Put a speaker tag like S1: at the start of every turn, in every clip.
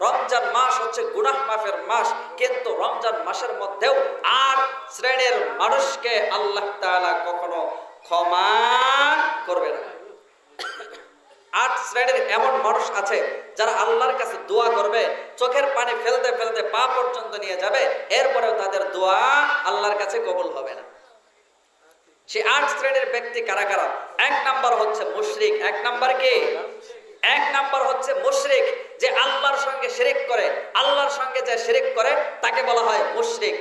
S1: রমজান মাস হচ্ছে গুনাহ মাফের মাস, কিন্তু রমজান মাসের মধ্যেও আট শ্রেণির মানুষকে আল্লাহ তাআলা কখনো ক্ষমা করবে না। আট শ্রেণির এমন মানুষ আছে যারা আল্লাহর কাছে দোয়া করবে, চোখের পানি ফেলতে ফেলতে পা পর্যন্ত নিয়ে যাবে, এরপরেও তাদের দোয়া আল্লাহর কাছে কবুল হবে না। সে আট শ্রেণির ব্যক্তি কারা কারা? এক নাম্বার হচ্ছে মুশরিক। এক নাম্বার কি? এক নাম্বার হচ্ছে মুশরিক। যে আল্লাহর সঙ্গে শিরিক করে, আল্লাহর সঙ্গে যে শিরিক করে, তাকে বলা হয় মুশরিক।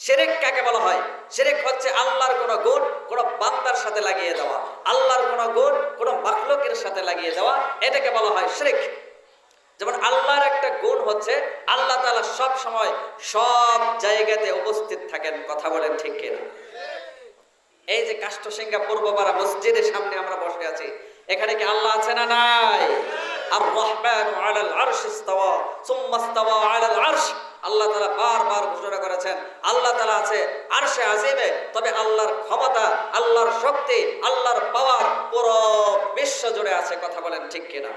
S1: শিরিক কাকে বলা হয়? শিরিক হচ্ছে আল্লাহর কোন গুণ কোন বান্দার সাথে লাগিয়ে দেওয়া, আল্লাহর কোন গুণ কোন মাখলুকের সাথে লাগিয়ে দেওয়া, এটাকে বলা হয় শিরিক। যেমন আল্লাহর একটা গুণ হচ্ছে, আল্লাহ তাআলা সব সময় সব জায়গাতে উপস্থিত থাকেন, কথা বলেন ঠিক কিনা? এই যে কাষ্টসিংহা পূর্বপাড়া মসজিদের সামনে আমরা বসে আছি, এখানে কি আল্লাহ আছে না নাই? আল্লাহ তালা আছে তবে আল্লাহর ক্ষমতা, আল্লাহর শক্তি, আল্লাহর পাওয়ার পুরো বিশ্ব জুড়ে আছে, কথা বলেন ঠিক কিনা?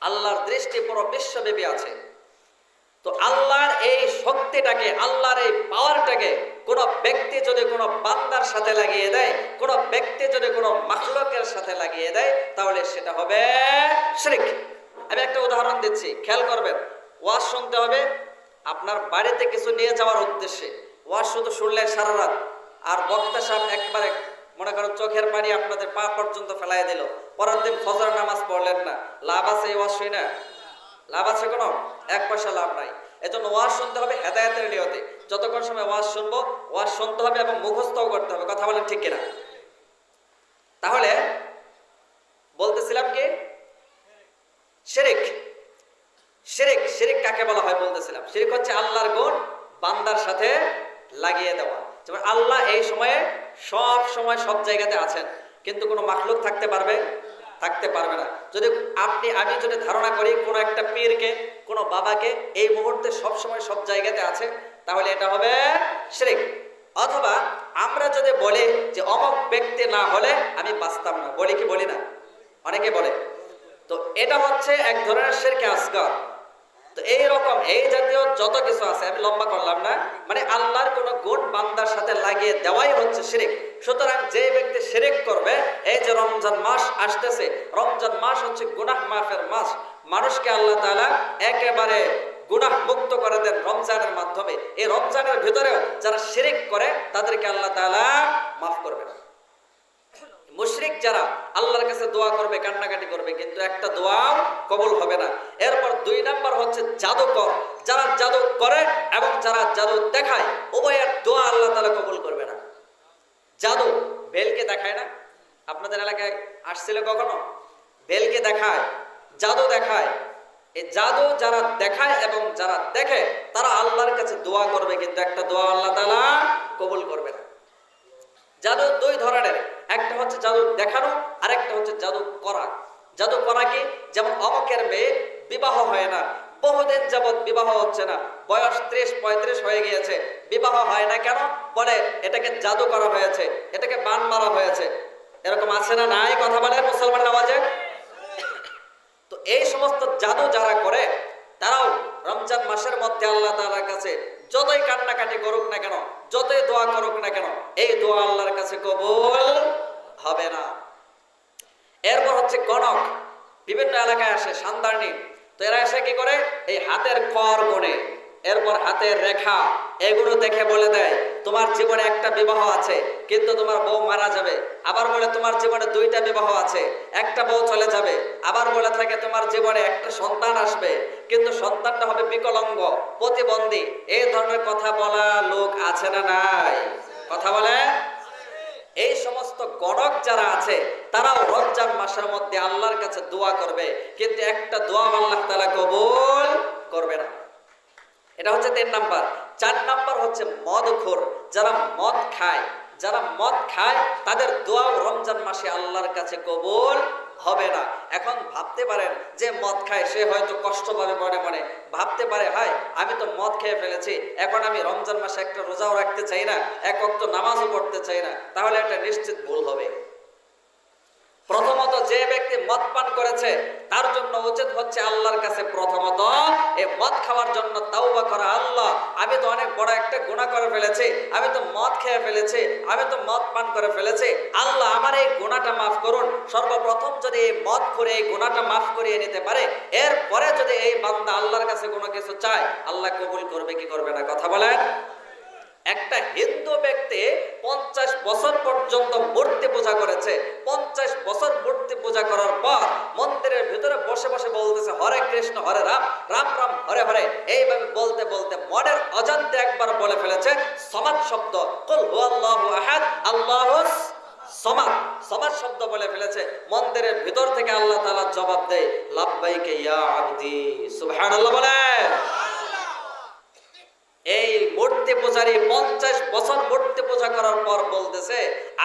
S1: আল্লাহর দৃষ্টি পুরো বিশ্বব্যাপী আছে। তো আল্লাহর এই শক্তিটাকে, আল্লাহর এই পাওয়ারটাকে কোন ব্যক্তি যদি কোনো বান্দার সাথে লাগিয়ে দেয়, কোন ব্যক্তি যদি কোনো মাখলুকের সাথে লাগিয়ে দেয়, তাহলে সেটা হবে শিরক। আমি একটা উদাহরণ দিচ্ছি, খেয়াল করবেন। ওয়াজ শুনতে হবে, আপনার বাড়িতে কিছু নিয়ে যাওয়ার উদ্দেশ্যে। ওয়াজ শুধু শুনলে সারা রাত। আর বক্তা সাহেব একবারে, মনে করেন চোখের পানি আপনাদের পা পর্যন্ত ফেলাই দিল। পরের দিন ফজর নামাজ পড়লেন না। লাভ আছে এই ওয়াজ শুই না লাভ আছে কোনো? এক পয়সা লাভ নাই। এজন্য ওয়াজ শুনতে হবে হেদায়তের নিয়তে। যতক্ষণ সময় ওয়াজ শুনব, ওয়াজ শুনতে হবে এবং মুখস্থও করতে হবে। কথা বলেন ঠিক কিনা? তাহলে বলতেছিলাম কি? শিরিক। শিরিক শিরিক কাকে বলা হয় বলতেছিলাম? শিরিক হচ্ছে আল্লাহর গুণ বান্দার সাথে লাগিয়ে দেওয়া। যেমন আল্লাহ এই সময়ে সব সময় সব জায়গাতে আছেন, কিন্তু কোনো মাখলুক থাকতে পারবে? থাকতে পারবে না। যদি আপনি আমি যদি ধারণা করি কোনো একটা পীরকে, কোনো বাবাকে এই মুহূর্তে সব সময় সব জায়গাতে আছে, তাহলে এটা হবে শ্রেক। অথবা আমরা যদি বলি যে অমক ব্যক্তি না হলে আমি বাঁচতাম না। বলি কি বলি না? অনেকে বলে। তো এটা হচ্ছে এক ধরনের শেরকে আসগর তো এইরকম এই জাতীয় যত কিছু আছে, আমি লম্বা করলাম না মানে আল্লাহর কোন গুণ বান্দার সাথে লাগিয়ে দেওয়াই হচ্ছে শিরিক। সুতরাং যে ব্যক্তি শিরিক করবে, এই যে রমজান মাস আসতেছে, রমজান মাস হচ্ছে গুনাহ মাফের মাস। মানুষকে আল্লাহ তালা একেবারে গুনাহ মুক্ত করে দেন রমজানের মাধ্যমে। এই রমজানের ভিতরেও যারা শিরিক করে, তাদেরকে আল্লাহ তালা মাফ করবে না মুশরিক যারা আল্লাহর কাছে দোয়া করবে, কান্নাকাটি করবে, কিন্তু একটা দোয়াও কবুল হবে না। এরপর দুই নাম্বার হচ্ছে জাদুকর। যারা জাদু করে এবং যারা জাদু দেখায়, উভয়ের দোয়া আল্লাহ তাআলা কবুল করবে না। জাদু বেলকে দেখায় না। আপনাদের এলাকায় আসছিল কখনো? বেলকে দেখায়, জাদু দেখায়। এই জাদু যারা দেখায় এবং যারা দেখে, তারা আল্লাহর কাছে দোয়া করবে, কিন্তু একটা দোয়া আল্লাহ তালা কবুল করবে না। জাদু দুই ধরনের। একটা হচ্ছে জাদু দেখানো আর একটা হচ্ছে জাদু করা। জাদু করা কি? যেমন অমকের মেয়ে বিবাহ হয় না, বহুদিন যাবৎ বিবাহ হচ্ছে না, বয়স ত্রিশ পঁয়ত্রিশ হয়ে গিয়েছে, বিবাহ হয় না কেন? বলে এটাকে জাদু করা হয়েছে, এটাকে বান মারা হয়েছে। এরকম আছে না নাই কথা বলে মুসলমান নামাজে? তো এই সমস্ত জাদু যারা করে, তারাও রমজান মাসের মধ্যে আল্লাহ তাআলার কাছে যতই কান্নাকাটি করুক না কেন, যতই দোয়া করুক না কেন, এই দোয়া আল্লাহর কাছে কবল হবে না। এরপর হচ্ছে গণক বিভিন্ন এলাকায় আসে, সান্দারনি। তো এরা এসে কি করে? এই হাতের কর গনে এরপর হাতের রেখা। এগুলো দেখে বলে দেয়, তোমার জীবনে একটা বিবাহ আছে, কিন্তু তোমার বউ মারা যাবে। আবার বলে, তোমার জীবনে দুইটা বিবাহ আছে, একটা বউ চলে যাবে। আবার বলে থাকে, তোমার জীবনে একটা সন্তান আসবে, কিন্তু সন্তানটা হবে বিকলঙ্গ, প্রতিবন্ধী। এই ধরনের কথা বলা লোক আছে না নাই? কথা বলে? এই সমস্ত গণক যারা আছে, তারাও রমজান মাসের মধ্যে আল্লাহর কাছে দোয়া করবে, কিন্তু একটা দোয়া আল্লাহ তাআলা কবুল করবে না। এটা হচ্ছে তিন নাম্বার। চার নাম্বার হচ্ছে মদখোর। যারা মদ খায়, যারা মদ খায়, তাদের দোয়াও রমজান মাসে আল্লাহর কাছে কবুল হবে না। এখন ভাবতে পারেন যে মদ খায়, সে হয়তো কষ্ট পাবে মনে মনে। ভাবতে পারে, হায়, আমি তো মদ খেয়ে ফেলেছি, এখন আমি রমজান মাসে একটা রোজাও রাখতে চাই না, এক অক্ত নামাজও পড়তে চাই না, তাহলে এটা নিশ্চিত ভুল হবে। প্রথমত যে ব্যক্তি মদ পান করেছে, তার জন্য উচিত হচ্ছে আল্লাহর কাছে প্রথমত এই মদ খাওয়ার জন্য তাওবা করা। আল্লাহ, আমি তো অনেক বড় একটা গুনাহ করে ফেলেছি, আমি তো মদ খেয়ে ফেলেছি, আমি তো মদ পান করে ফেলেছি। আল্লাহ, আমার এই গুনাহটা মাফ করুন। সর্বপ্রথম যদি এই মদ করে, এই গুনাহটা মাফ করিয়ে নিতে পারে, এরপরে যদি এই বান্দা আল্লাহর কাছে কোনো কিছু চায়, আল্লাহ কবুল করবে কি করবে না? কথা বলেন। একটা হিন্দু ব্যক্তি পঞ্চাশ বছর পর্যন্ত মূর্তি পূজা করেছে। পঞ্চাশ বছর মূর্তি পূজা করার পর মন্দিরের ভিতরে বসে বসে বলতেছে, হরে কৃষ্ণ, হরে রাম রাম রাম, হরে হরে। এইভাবে বলতে বলতে মনের অজান্তে একবার বলে ফেলেছে সমাজ শব্দ। কুল হুয়াল্লাহু আহাদ আল্লাহুস সমাজ সমাজ শব্দ বলে ফেলেছে। মন্দিরের ভিতর থেকে আল্লাহ তালা জবাব দেয়, লাব্বাইকে ইয়া আবদি। সুবহানাল্লাহ বলেন এই মূর্তি পূজারী পঞ্চাশ বছর মূর্তি পূজা করার পর বলতেছে,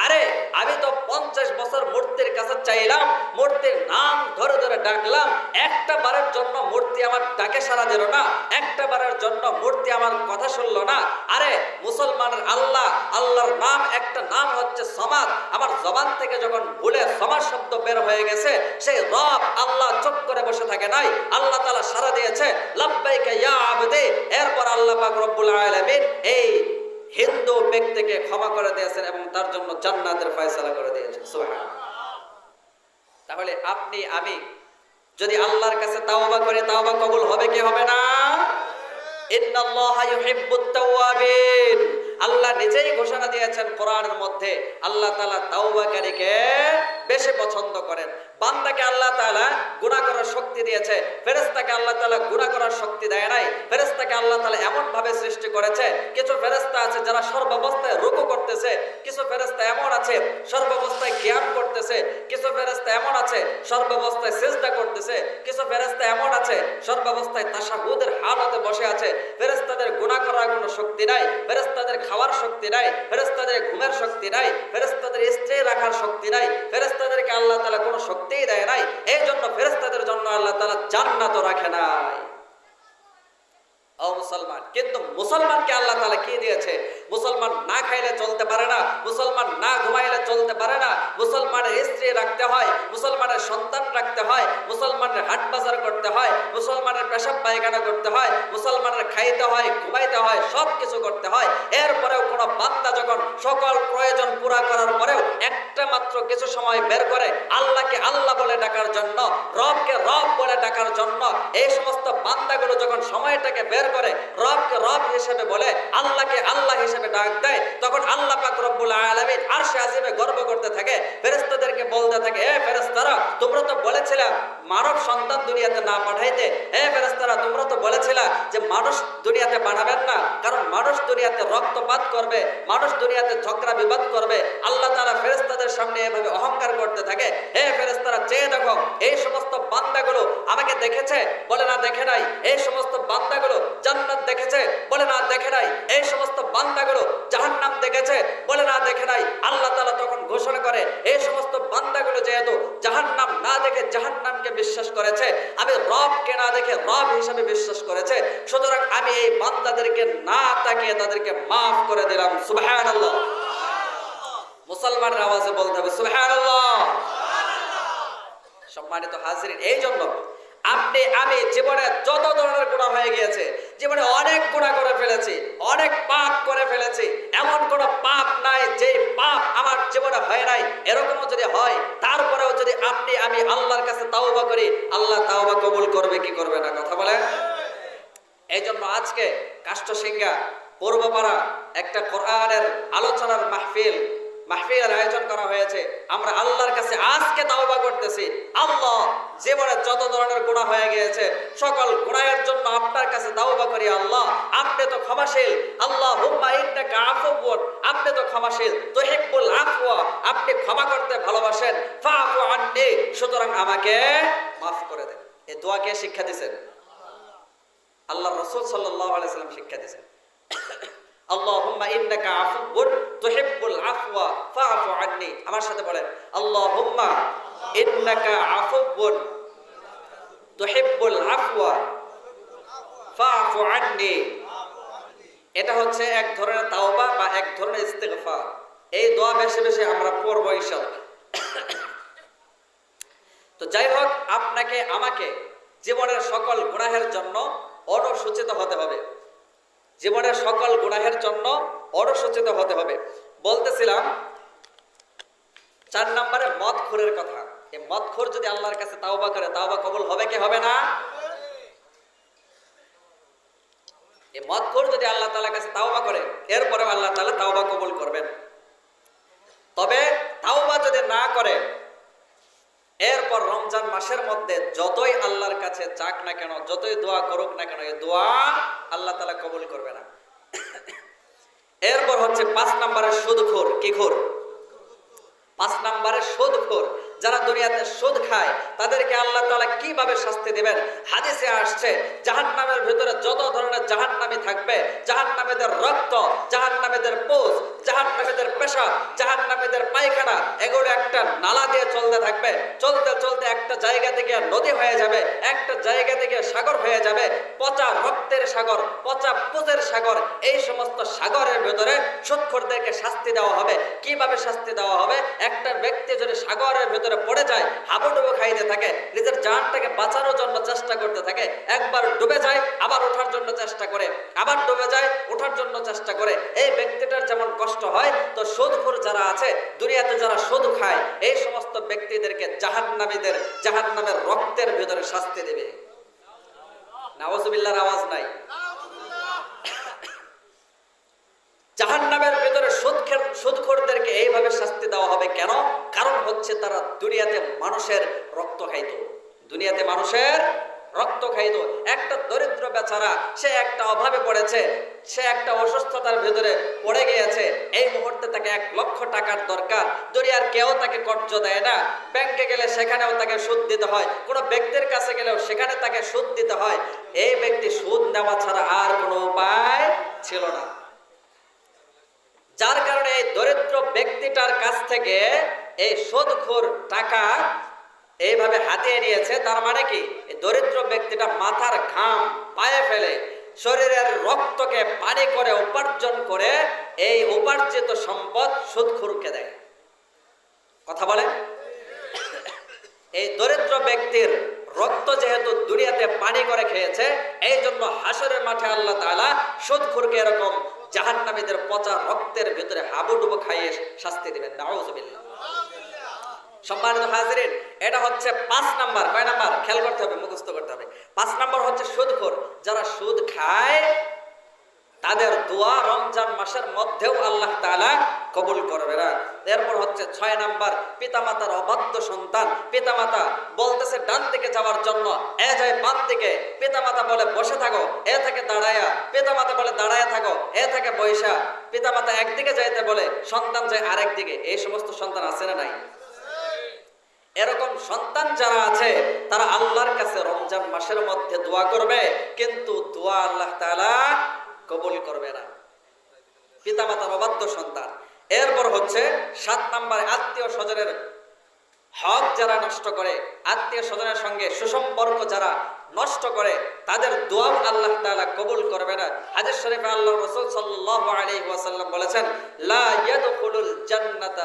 S1: আরে, আমি তো পঞ্চাশ বছর মূর্তির কাছে চাইলাম, মূর্তির নাম ধরে ধরে ডাকলাম, একটা বারের জন্য মূর্তি আমার ডাকে সারা দিল না, একটা বারের জন্য মূর্তি আমার কথা শুনলো না। আরে, মুসলমানের আল্লাহ, আল্লাহর নাম, একটা নাম হচ্ছে সমাজ। আমার জবান থেকে যখন ভুলে সমাজ শব্দ বের হয়ে গেছে, সেই রব আল্লাহ চুপ করে বসে থাকে নাই। আল্লাহ তালা সারা দিয়েছে, লাব্বাইকা ইয়া আবদি পাক রব্বুল আলামিন এই হিন্দু ব্যক্তিকে ক্ষমা করে দিয়েছেন এবং তার জন্য জান্নাতের ফয়সালা করে দিয়েছেন। সুবহান তাহলে আপনি, আমি যদি আল্লাহর কাছে তাওবা করে, তাওবা কবুল হবে কি হবে না? ইন্নাল্লাহা ইউহিব্বুত তাওয়াবিন। আল্লাহ নিজেই ঘোষণা দিয়েছেন কোরআনের মধ্যে। আল্লাহ তাআলা তাওবাকারীকে বেশি পছন্দ করেন। বান্দাকে আল্লাহ তাআলা গুনাহ করার শক্তি দিয়েছে। ফেরেশতাকে আল্লাহ তাআলা গুনাহ করার শক্তি দেয় নাই। ফেরেশতাকে আল্লাহ তাআলা এমন ভাবে সৃষ্টি করেছে, কিছু ফেরেশতা আছে যারা সর্বাবস্থায় রুকু করতেছে, কিছু ফেরেশতা এমন আছে সর্বাবস্থায় কিয়াম করতেছে, কিছু ফেরেশতা এমন আছে সর্বাবস্থায় সিজদা করতেছে, কিছু ফেরেশতা এমন আছে সর্বাবস্থায় তাশাহুদের হালতে বসে আছে। ফেরেশতাদের গুনাহ করার কোনো শক্তি নাই ফেরেস্তাদের খাওয়ার শক্তি নাই ফেরেস্তাদের ঘুমের শক্তি নাই ফেরেস্তাদের স্ত্রী রাখার শক্তি নাই ফেরেস্তাদেরকে আল্লাহ তালা কোনো শক্তিই দেয় নাই এই জন্য ফেরেস্তাদের জন্য আল্লাহ তালা জান্নাতও রাখে নাই। মুসলমান, কিন্তু মুসলমানকে আল্লাহ তালা কি দিয়েছে? মুসলমান না খাইলে চলতে পারে না, মুসলমান না ঘুমাইলে চলতে পারে না, মুসলমানের স্ত্রী রাখতে হয়, মুসলমানের সন্তান রাখতে হয়, মুসলমানের হাট বাজার করতে হয়, মুসলমানের পেশাব পায়খানা করতে হয়, মুসলমানের খাইতে হয়, ঘুমাইতে হয় সব কিছু করতে হয়। এরপরেও কোনো বান্দা যখন সকল প্রয়োজন পুরা করার পরেও একটা মাত্র কিছু সময় বের করে আল্লাহকে আল্লাহ বলে ডাকার জন্য, রবকে রব বলে ডাকার জন্য, এই সমস্ত বান্দাগুলো যখন সময়টাকে বের করে রবকে রব হিসেবে বলে, আল্লাহকে আল্লাহ হিসেবে ডাক দেয় তখন আল্লাহ পাক রব্বুল গর্ব করতে থাকে বলতে থাকে তোমরা তো বলেছিলে মানব সন্তান দুনিয়াতে না পাঠাইতে। তোমরা তো বলেছিলে যে মানুষ দুনিয়াতে পাঠাবেন না, কারণ মানুষ দুনিয়াতে রক্তপাত করবে, মানুষ দুনিয়াতে ঝগড়া বিবাদ করবে। আল্লাহ তাআলা ফেরেশতাদের সামনে এভাবে অহংকার করতে থাকে। হে ফেরেশতারা চেয়ে দেখো, এই সমস্ত বান্দাগুলো আমাকে দেখেছে, বলে না দেখে নাই। এই সমস্ত বান্দাগুলো জান্নাত দেখেছে, বলে না দেখে নাই। এই সমস্ত বান্দাগুলো জাহান্নাম দেখেছে, বলে না দেখে নাই, আল্লাহ তাআলা তখন ঘোষণা করে এই সমস্ত বান্দাগুলো যেহেতু জাহান্নাম না দেখে জাহান্নামকে বিশ্বাস করেছে, আমি রবকে না দেখে রব হিসাবে বিশ্বাস করেছে, সুতরাং আমি এই বান্দাদেরকে না তাকিয়ে তাদেরকে মাফ করে দিলাম। সুবহানাল্লাহ। মুসলমানের আওয়াজে বলতে হবে, সুবহানাল্লাহ। সম্মানিত হাজিরিন এই জন্য আপনি, আমি জীবনে যত ধরনের গুণা হয়ে গিয়েছে জীবনে অনেক গুণা করে ফেলেছি, অনেক পাপ করে ফেলেছি। এমন কোন পাপ নাই যে পাপ আমার জীবনে হয় নাই। এরকমও যদি হয়, তারপরেও যদি আপনি, আমি আল্লাহর কাছে তাওবা করি, আল্লাহ তাওবা কবুল করবে, কি করবে না? কথা বলেন? এই জন্য আজকে কাষ্টসিঙ্গা পূর্বপাড়া একটা কোরআনের আলোচনার মাহফিল মাহফিলের আয়োজন করা হয়েছে। আমরা আল্লাহর কাছে আজকে তাওবা করতেছি। আল্লাহ জীবনে যত ধরনের গুণা হয়ে গিয়েছে, সকল গুণায়ের জন্য আপনার কাছে তাওবা করি, আল্লাহ। আপনি তো ক্ষমাশীল। আল্লাহ আপনি তো ক্ষমাশীল। তুহিব্বুল আফওয়া। আপনি ক্ষমা করতে ভালোবাসেন। ফাফু সুতরাং আমাকে মাফ করে দেন। এই দোয়াকে শিক্ষা দিয়েছেন? আল্লাহ রসুল সাল্লাহ আলাইসাল্লাম শিক্ষা দিয়েছেন। আল্লাহুম্মা ইন্নাকা আমার সাথে বলেন, আল্লাহুম্মা ইন্নাকা এটা হচ্ছে এক ধরনের তাওবা বা এক ধরনের ইস্তেগফার। এই দোয়া বেশি বেশি আমরা পড়ব ইনশাআল্লাহ। তো যাই হোক, আপনাকে, আমাকে জীবনের সকল গুনাহের জন্য অনুসূচিত হতে হবে। জীবনের সকল গুনাহের জন্য অনুসূচিত হতে হবে। বলতেছিলাম, চার নম্বরে মদ খুরের কথা। এই মদ খুর যদি আল্লাহর কাছে তাওবা করে, তাওবা কবুল হবে কি হবে না? এই মদ খুর যদি আল্লাহ তাআলার কাছে তাওবা করে এরপরে আল্লাহ তাআলা তাওবা কবুল করবেন। তবে তাওবা যদি না করে এরপর রমজান মাসের মধ্যে যতই আল্লাহর কাছে চাক না কেন, যতই দোয়া করুক না কেন, এই দোয়া আল্লাহ তালা কবুল করবে না। এরপর হচ্ছে পাঁচ নম্বরের সুদখোর, কি খোর? পাঁচ নম্বরে সুদখোর। যারা দুনিয়াতে সুদ খায়, তাদেরকে আল্লাহ তাআলা কীভাবে শাস্তি দেবেন? হাদিসে আসছে, জাহান্নামের ভিতরে যত ধরনের জাহান জাহান্নামী থাকবে, জাহান্নামীদের রক্ত, জাহান্নামীদের পোষ জাহান্নামীদের পেশাব জাহান্নামীদের পায়খানা, এগুলো একটা নালা দিয়ে চলতে থাকবে। চলতে চলতে একটা জায়গা থেকে নদী হয়ে যাবে, একটা জায়গা থেকে সাগর হয়ে যাবে পচা সাগর, পচা পোজের সাগর, এই সমস্ত সাগরের ভেতরে সুৎখরদেরকে শাস্তি দেওয়া হবে। কীভাবে শাস্তি দেওয়া হবে? একটা ব্যক্তি যদি সাগরের ভেতরে পড়ে যায়, হাবুডুবু খাইতে থাকে, নিজের জানটাকে বাঁচানোর জন্য চেষ্টা করতে থাকে, একবার ডুবে যায়, আবার ওঠার জন্য চেষ্টা করে, আবার ডুবে যায়, ওঠার জন্য চেষ্টা করে। এই ব্যক্তিটার যেমন কষ্ট হয়, তো সুদখোর যারা আছে, দুনিয়াতে যারা সুদ খায়, এই সমস্ত ব্যক্তিদেরকে জাহান্নামীদের, জাহান্নামের রক্তের ভেতরে শাস্তি দেবে। নাওয়াজুবিল্লাহর আওয়াজ নাই। জাহান্নামের ভেতরে সুদখের সুদখোরদেরকে এইভাবে শাস্তি দেওয়া হবে কেন? কারণ হচ্ছে তারা দুনিয়াতে মানুষের রক্ত খাইত। দুনিয়াতে মানুষের রক্ত খাইত। একটা দরিদ্র বেচারা, সে একটা অভাবে পড়েছে, সে একটা অসুস্থতার ভেতরে পড়ে গিয়েছে। এই মুহূর্তে তাকে এক লক্ষ টাকার দরকার। দুনিয়ার কেউ তাকে কর্জ দেয় না। ব্যাংকে গেলে সেখানেও তাকে সুদ দিতে হয়। কোনো ব্যক্তির কাছে গেলেও সেখানে তাকে সুদ দিতে হয়। এই ব্যক্তি সুদ নেওয়া ছাড়া আর কোনো উপায় ছিল না। যার কারণে এই দরিদ্র ব্যক্তিটার কাছ থেকে এই সুদখোর টাকা এইভাবে হাতিয়ে নিয়েছে, তার মানে কি? দরিদ্র ব্যক্তিটা মাথার ঘাম পায়ে ফেলে শরীরের রক্তকে পানি করে উপার্জন করে এই উপার্জিত সম্পদ সুদখোরকে দেয়। কথা বলেন? এই দরিদ্র ব্যক্তির রক্ত যেহেতু দুনিয়াতে পানি করে খেয়েছে, এই জন্য হাসরের মাঠে আল্লাহ তাআলা সুদখোরকে এরকম জাহান্নামীদের পচা রক্তের ভিতরে হাবুডুবু খাইয়ে শাস্তি দিবেন। নাউজুবিল্লাহ। সম্মানিত হাজিরিন, এটা হচ্ছে পাঁচ নাম্বার, কয় নাম্বার? খেয়াল করতে হবে, মুখস্থ করতে হবে। পাঁচ নাম্বার হচ্ছে সুদখোর। যারা সুদ খায়, তাদের দোয়া রমজান মাসের মধ্যেও আল্লাহ তাআলা কবুল করবে না। এরপর হচ্ছে ছয় নাম্বার, পিতামাতার অবাধ্য সন্তান। পিতামাতা বলতেছে, ডান দিকে যাওয়ার জন্য, এ যায় বাম দিকে। পিতামাতা বলে, বসে থাকো, এ থাকে দাঁড়ায়া। পিতামাতা বলে, দাঁড়ায়া থাকো, এ থাকে বৈশা পিতামাতা একদিকে যাইতে বলে, সন্তান যায় আরেক দিকে। এই সমস্ত সন্তান আছে না নাই? এরকম সন্তান যারা আছে, তারা আল্লাহর কাছে রমজান মাসের মধ্যে দোয়া করবে, কিন্তু দোয়া আল্লাহ তাআলা কবুল করবে না। পিতামাতার অবাধ্য সন্তান। এরপর হচ্ছে সাত নম্বরে আত্মীয় স্বজনের হক যারা নষ্ট করে, আত্মীয় স্বজনের সঙ্গে সুসম্পর্ক যারা নষ্ট করে, তাদের দোয়াও আল্লাহ তাআলা কবুল করবে না। হাদিস শরীফে আল্লাহ রসুল সাল্লাল্লাহু আলাইহি ওয়াসাল্লাম বলেছেন, লা ইয়াদখুলুল জান্নাতা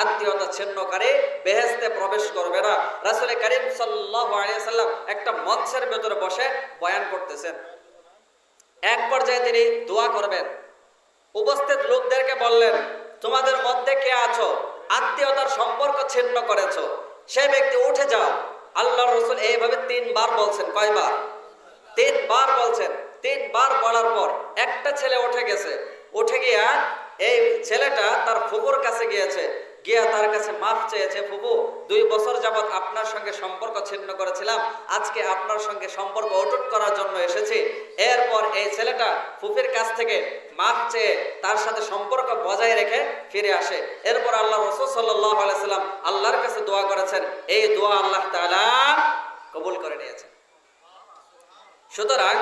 S1: আত্মীয়তা ছিন্নকারী বেহেস্তে প্রবেশ করবে না। রাসূল করিম সাল্লাম একটা মঞ্চের ভেতরে বসে বয়ান করতেছেন। এক পর্যায়ে তিনি দোয়া করবেন। উপস্থিত লোকদেরকে বললেন, তোমাদের মধ্যে কে আছো? আত্মীয়তার সম্পর্ক ছিন্ন করেছ। সে ব্যক্তি উঠে যাও। আল্লাহ রসুল এইভাবে তিনবার বলছেন, কয়বার? তিনবার বলছেন। তিনবার বলার পর একটা ছেলে উঠে গেছে। উঠে গিয়া এই ছেলেটা তার ফুকুর কাছে গিয়েছে। গিয়া তার কাছে মাফ চেয়েছে ফুপু দুই বছর যাবৎ আপনার সঙ্গে সম্পর্ক ছিন্ন করেছিলাম। আজকে আপনার সঙ্গে সম্পর্ক অটুট করার জন্য এসেছি। এরপর এই ছেলেটা ফুফির কাছ থেকে মাফ চেয়ে তার সাথে সম্পর্ক বজায় রেখে ফিরে আসে। এরপর আল্লাহ রসুল আলাইসাল্লাম আল্লাহর কাছে দোয়া করেছেন। এই দোয়া আল্লাহ তাআলা কবুল করে নিয়েছেন। সুতরাং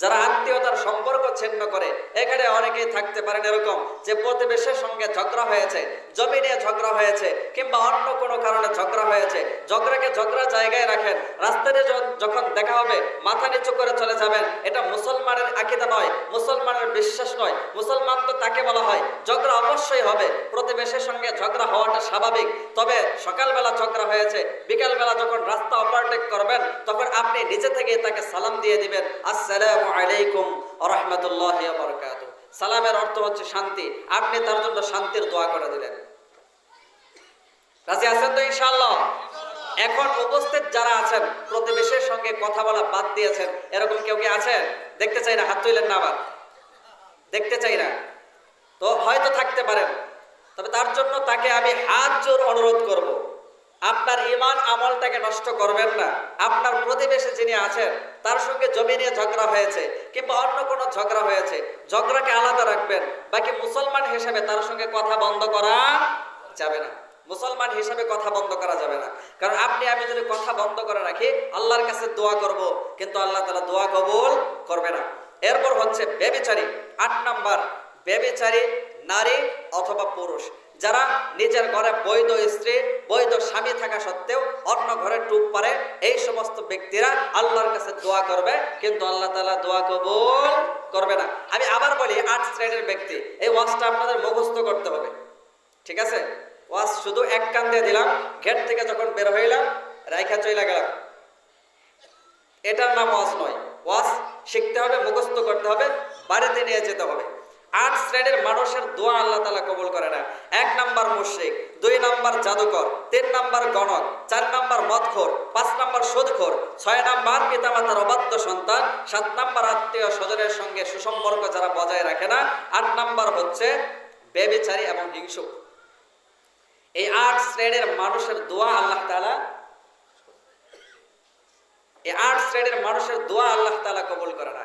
S1: যারা আত্মীয়তার সম্পর্ক ছিন্ন করে, এখানে অনেকেই থাকতে পারেন এরকম যে প্রতিবেশের সঙ্গে ঝগড়া হয়েছে, জমি নিয়ে ঝগড়া হয়েছে, কিংবা অন্য কোনো কারণে ঝগড়া হয়েছে, ঝগড়াকে ঝগড়া জায়গায় রাখেন। রাস্তাতে যখন দেখা হবে, মাথা নিচু করে চলে যাবেন। এটা মুসলমানের আকিদা নয়, মুসলমানের বিশ্বাস নয়। মুসলমান তো তাকে বলা হয়, ঝগড়া অবশ্যই হবে। প্রতিবেশের সঙ্গে ঝগড়া হওয়াটা স্বাভাবিক। তবে সকালবেলা ঝগড়া হয়েছে, বিকালবেলা যখন রাস্তা ওভারটেক করবেন, তখন আপনি নিজে থেকে তাকে সালাম দিয়ে দিবেন। আসসালামু আলাইকুম রহমতুল্লাহ বরকাত সালামের অর্থ হচ্ছে শান্তি। আপনি তার জন্য শান্তির দোয়া করে দিলেন। রাজি আছেন তো ইনশাআল্লাহ? এখন উপস্থিত যারা আছেন, প্রতিবেশের সঙ্গে কথা বলা বাদ দিয়েছেন। এরকম কেউ কি আছেন? দেখতে চাই না, হাত তুইলেন না আবার? দেখতে চাই না। তো হয়তো থাকতে পারেন। তবে তার জন্য তাকে আমি হাত জোর অনুরোধ করব। আপনার ইমান আমলটাকে নষ্ট করবেন না। আপনার প্রতিবেশে যিনি আছেন, তার সঙ্গে জমি নিয়ে ঝগড়া হয়েছে, কিংবা অন্য কোনো ঝগড়া হয়েছে, ঝগড়াকে আলাদা রাখবেন, বাকি মুসলমান হিসেবে তার সঙ্গে কথা বন্ধ করা যাবে না। মুসলমান হিসেবে কথা বন্ধ করা যাবে না। কারণ আপনি, আমি যদি কথা বন্ধ করে রাখি, আল্লাহর কাছে দোয়া করব, কিন্তু আল্লাহ তালা দোয়া কবুল করবে না। এরপর হচ্ছে বেবিচারী আট নাম্বার বেবিচারী নারী অথবা পুরুষ। যারা নিজের ঘরে বৈধ স্ত্রী, বৈধ স্বামী থাকা সত্ত্বেও অন্য ঘরে টুপ পারে, এই সমস্ত ব্যক্তিরা আল্লাহর কাছে দোয়া করবে। কিন্তু আল্লাহ তালা দোয়া কবুল করবে না। আমি আবার বলি, আট শ্রেণির ব্যক্তি, এই ওয়াজটা আপনাদের মুখস্থ করতে হবে। ঠিক আছে? ওয়াজ শুধু এক কান দিয়ে দিলাম গেট থেকে যখন বের হইলাম, রাইখা চইলা গেলাম। এটার নাম ওয়াজ নয়। ওয়াজ শিখতে হবে, মুখস্থ করতে হবে, বাড়িতে নিয়ে যেতে হবে। আট শ্রেণির মানুষের দোয়া আল্লাহ তালা কবুল করে না। এক নাম্বার মুশ্রিক, দুই নাম্বার জাদুকর, তিন নাম্বার গণক, চার নাম্বার মদখোর, পাঁচ নাম্বার সুদখোর ছয় নাম্বার পিতামাতার অবাধ্য সন্তান, সাত নাম্বার আত্মীয় স্বজনের সঙ্গে সুসম্পর্ক যারা বজায় রাখে না, আট নাম্বার হচ্ছে বেবিচারী এবং হিংসুক এই আট শ্রেণির মানুষের দোয়া আল্লাহ তালা এই আট শ্রেণির মানুষের দোয়া আল্লাহ তালা কবুল করে না।